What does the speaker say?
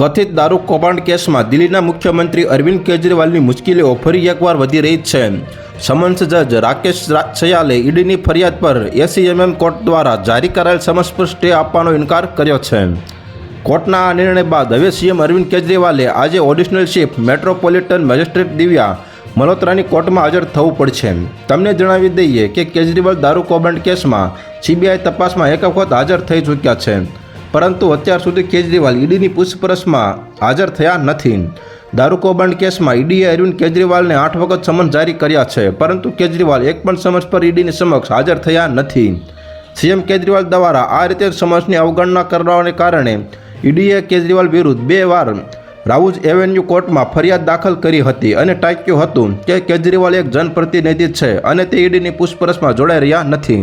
કથિત દારૂ કૌભાંડ કેસમાં દિલ્હીના મુખ્યમંત્રી અરવિંદ કેજરીવાલની મુશ્કેલીઓ ફરી એકવાર વધી રહી છે. સમન્સ જજ રાકેશ સયાલે ઈડીની ફરિયાદ પર એસીએમએમ કોર્ટ દ્વારા જારી કરાયેલ સમન્સ પર સ્ટે આપવાનો ઇનકાર કર્યો છે. કોર્ટના આ નિર્ણય બાદ હવે સીએમ અરવિંદ કેજરીવાલે આજે additional chief metropolitan magistrate Divya મલ્હોત્રાની કોર્ટમાં હાજર થવું પડશે. તમને જણાવી દઈએ કે કેજરીવાલ દારૂ કૌભાંડ કેસમાં સીબીઆઈ તપાસમાં એક વખત હાજર થઈ ચૂક્યા છે. પરંતુ અત્યાર સુધી કેજરીવાલ ઈડીની પૂછપરછમાં હાજર થયા નથી. દારૂ કૌભાંડ કેસમાં ઈડીએ અરવિંદ કેજરીવાલને આઠ વખત સમન જારી કર્યા છે, પરંતુ કેજરીવાલ એક પણ સમન્સ પર ઈડીની સમક્ષ હાજર થયા નથી. સીએમ કેજરીવાલ દ્વારા આ રીતે સમન્સની અવગણના કરવાને કારણે ઈડીએ કેજરીવાલ વિરુદ્ધ બે વાર રાઉઝ એવેન્યુ કોર્ટમાં ફરિયાદ દાખલ કરી હતી અને ટાંક્યું હતું કે કેજરીવાલ એક જનપ્રતિનિધિ છે અને તે ઈડીની પૂછપરછમાં જોડાઈ રહ્યા નથી.